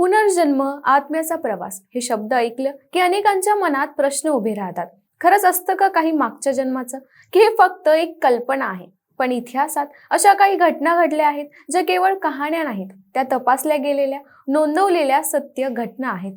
पुनर्जन्म आत्म्याचा प्रवास हे शब्द ऐकलं की अनेकांच्या मनात प्रश्न उभे राहतात. खरंच असतं का काही मागच्या जन्माचं? की हे फक्त एक कल्पना आहे. पण इतिहासात अशा काही घटना घडल्या आहेत ज्या केवळ कहाण्या नाहीत. त्या तपासल्या गेलेल्या नोंदवलेल्या सत्य घटना आहेत.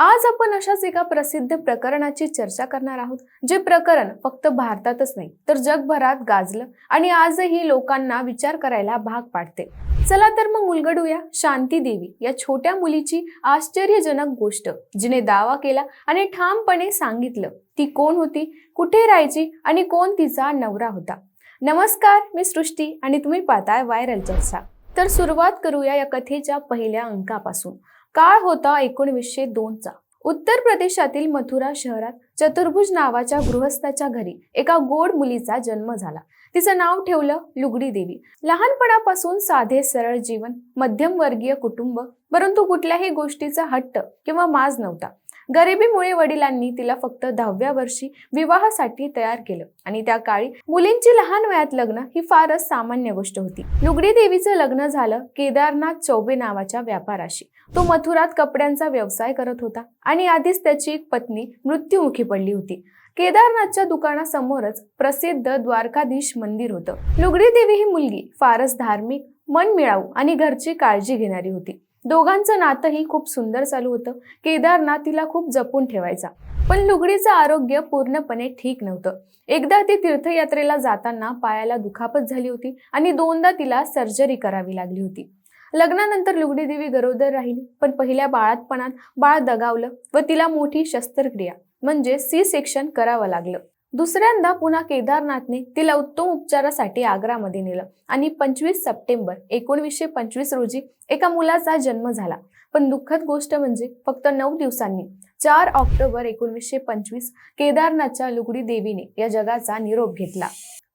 आज आपण अशाच एका प्रसिद्ध प्रकरणाची चर्चा करणार आहोत जे प्रकरण फक्त भारतातच नाही तर जगभरात गाजलं आणि आजही लोकांना विचार करायला भाग पाडते. चला तर मग उलगडूया शांती देवी या छोट्या मुलीची आश्चर्यजनक गोष्ट जिने दावा केला आणि ठामपणे सांगितलं ती कोण होती कुठे राहायची आणि कोण तिचा नवरा होता? नमस्कार मी सृष्टी आणि तुम्ही पाहताय व्हायरल चर्चा. तर सुरुवात करूया या कथेच्या पहिल्या अंकापासून. काळ होता एकोणवीसशे दोनचा. उत्तर प्रदेशातील मथुरा शहरात चतुर्भुज नावाच्या गृहस्थाच्या घरी एका गोड मुलीचा जन्म झाला. तिचं नाव ठेवलं लुगडी देवी. लहानपणापासून साधे सरळ जीवन मध्यमवर्गीय कुटुंब परंतु कुठल्याही गोष्टीचा हट्ट किंवा माज नव्हता. गरिबीमुळे वडिलांनी तिला फक्त दहाव्या वर्षी विवाहासाठी तयार केलं आणि त्या काळी मुलींची लहान वयात लग्न ही फारच सामान्य गोष्ट होती. लुगडी देवीचं लग्न झालं केदारनाथ चौबे नावाच्या व्यापाराशी. तो मथुरात कपड्यांचा व्यवसाय करत होता आणि आधीच त्याची एक पत्नी मृत्युमुखी पडली होती. केदारनाथच्या दुकानासमोरच प्रसिद्ध द्वारकाधीश मंदिर होतं. लुगडी देवी ही मुलगी फारच धार्मिक मन मिळावू आणि घरची काळजी घेणारी होती. दोघांचं नातंही खूप सुंदर चालू होतं. केदारनाथ तिला खूप जपून ठेवायचा. पण लुगडीचं आरोग्य पूर्णपणे ठीक नव्हतं. एकदा ती तीर्थयात्रेला जाताना पायाला दुखापत झाली होती आणि दोनदा तिला सर्जरी करावी लागली होती. लग्नानंतर लुगडी देवी गरोदर राहिली पण पहिल्या बाळातपणात बाळ दगावलं व तिला मोठी शस्त्रक्रिया म्हणजे सी सेक्शन करावं लागलं. दुसऱ्यांदा पुन्हा केदारनाथने तिला उत्तम उपचारासाठी आग्रामध्ये नेलं आणि पंचवीस सप्टेंबर एकोणीसशे पंचवीस रोजी एका मुलाचा जन्म झाला. पण दुःखद गोष्ट म्हणजे फक्त नऊ दिवसांनी चार ऑक्टोबर एकोणीसशे पंचवीस केदारनाथच्या लुगडी देवीने या जगाचा निरोप घेतला.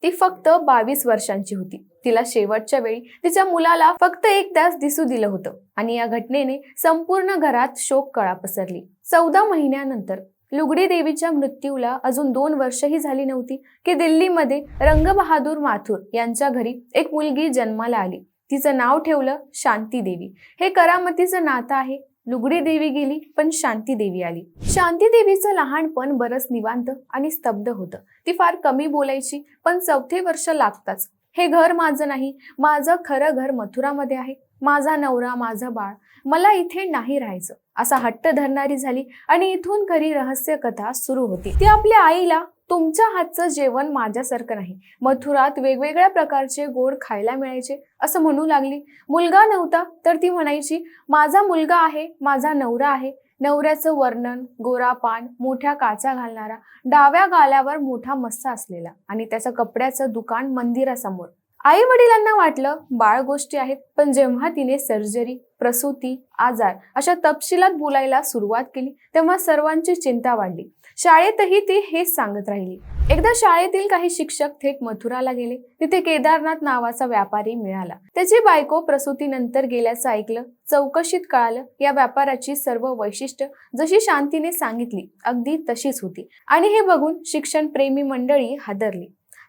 ती फक्त बावीस वर्षांची होती. तिला शेवटच्या वेळी तिच्या मुलाला फक्त एक तास दिसू दिलं होतं आणि या घटनेने संपूर्ण घरात शोक कळा पसरली. चौदा महिन्यानंतर लुगडी देवीच्या मृत्यूला अजून दोन वर्षही झाली नव्हती की दिल्लीमध्ये रंगबहादूर माथुर यांच्या घरी एक मुलगी जन्माला आली. तिचं नाव ठेवलं शांती देवी. हे करामतीचं नातं आहे लुगडी देवी गेली पण शांती देवी आली. शांती देवीचं लहानपण बरंच निवांत आणि स्तब्ध होतं. ती फार कमी बोलायची पण चौथे वर्ष लागताच. हे घर माझं नाही माझं खरं घर मथुरामध्ये आहे. माझा नवरा माझं बाळ मला इथे नाही राहायचं. असा हट्ट धरणारी झाली आणि इथून खरी रहस्य कथा सुरू होती. ती आपल्या आईला तुमच्या हातचं जेवण माझ्यासारखं नाही. मथुरात वेगवेगळ्या प्रकारचे गोड खायला मिळायचे असं म्हणू लागली. मुलगा नव्हता तर ती म्हणायची माझा मुलगा आहे माझा नवरा आहे. नवऱ्याचं वर्णन गोरा पान मोठ्या काचा घालणारा डाव्या गाल्यावर मोठा मस्सा असलेला आणि त्याचं कपड्याचं दुकान मंदिरासमोर. आई वडिलांना वाटलं बाळ गोष्टी आहेत पण जेव्हा तिने सर्जरी प्रसूती आजार अशा तपशिलात बोलायला सुरुवात केली तेव्हा सर्वांची चिंता वाढली. शाळेतही ती हेच सांगत राहिली. एकदा शाळेतील काही शिक्षक थेट मथुराला गेले. तिथे केदारनाथ नावाचा व्यापारी मिळाला. त्याची बायको प्रसूतीनंतर गेल्याचं ऐकलं चौकशीत कळालं या व्यापाराची सर्व वैशिष्ट्य जशी शांतीने सांगितली अगदी तशीच होती. आणि हे बघून शिक्षण प्रेमी मंडळी हादरली.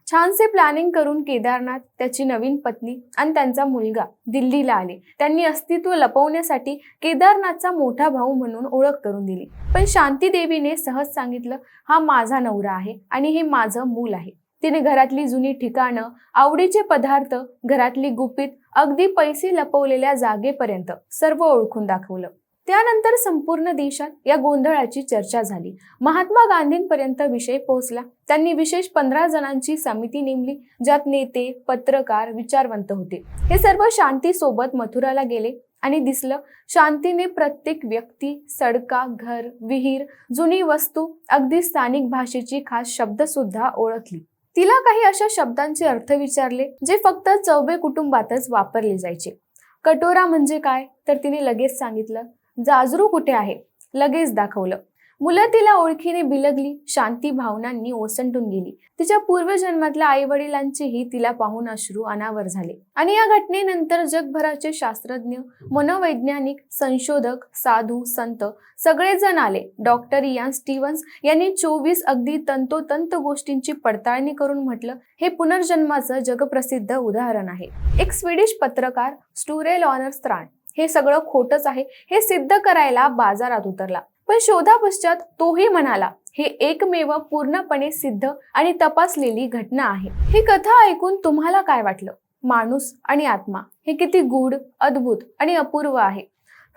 छानसे प्लॅनिंग करून केदारनाथ त्याची नवीन पत्नी आणि त्यांचा मुलगा दिल्लीला आले. त्यांनी अस्तित्व लपवण्यासाठी केदारनाथचा मोठा भाऊ म्हणून ओळख करून दिली. पण शांती देवीने सहज सांगितलं हा माझा नवरा आहे आणि हे माझं मूल आहे. तिने घरातली जुनी ठिकाणं आवडीचे पदार्थ घरातली गुपित अगदी पैसे लपवलेल्या जागेपर्यंत सर्व ओळखून दाखवलं. त्यानंतर संपूर्ण देशात या गोंधळाची चर्चा झाली. महात्मा गांधींपर्यंत विषय पोहोचला. त्यांनी विशेष पंधरा जणांची समिती नेमली ज्यात नेते पत्रकार विचारवंत होते. हे सर्व शांती सोबत मथुराला गेले आणि दिसलं शांतीने प्रत्येक व्यक्ती सडका घर विहीर जुनी वस्तू अगदी स्थानिक भाषेची खास शब्द सुद्धा ओळखली. तिला काही अशा शब्दांचे अर्थ विचारले जे फक्त चौबे कुटुंबातच वापरले जायचे. कटोरा म्हणजे काय? तर तिने लगेच सांगितलं जाजरू कुठे आहे? लगेच दाखवलं. मुलं तिला ओळखीने बिलगली. शांती भावनांनी ओसंडून गेली. तिच्या पूर्वजन्मातल्या आई वडिलांचेही तिला पाहून अश्रू अनावर झाले. आणि या घटनेनंतर जगभराचे शास्त्रज्ञ मनोवैज्ञानिक संशोधक साधू संत सगळेजण आले. डॉक्टर इयान स्टीव्हन्स यांनी चोवीस अगदी तंतोतंत गोष्टींची पडताळणी करून म्हटलं हे पुनर्जन्माचं जगप्रसिद्ध उदाहरण आहे. एक स्वीडिश पत्रकार स्टुरेल ऑनर स्त्राण हे सगळं खोटच आहे. हे सिद्ध करायला बाजारात उतरला. पण शोधापश्चात तोही म्हणाला हे एकमेव पूर्णपणे सिद्ध आणि तपासलेली घटना आहे. ही कथा ऐकून तुम्हाला काय वाटलं? माणूस आणि आत्मा हे किती गूढ अद्भुत आणि अपूर्व आहे.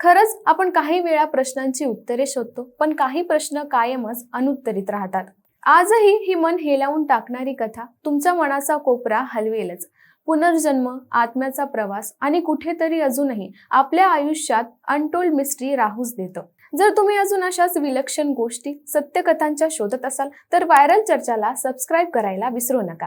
खरंच आपण काही वेळा प्रश्नांची उत्तरे शोधतो पण काही प्रश्न कायमच अनुत्तरित राहतात. आजही ही मन हेलावून टाकणारी कथा तुमच्या मनाचा कोपरा हलवेलच. पुनर्जन्म आत्म्याचा प्रवास आणि कुठेतरी अजूनही आपल्या आयुष्यात अनटोल्ड मिस्ट्री राहूच देतं. जर तुम्ही अजून अशाच विलक्षण गोष्टी सत्यकथांच्या शोधत असाल तर व्हायरल चर्चाला सबस्क्राईब करायला विसरू नका.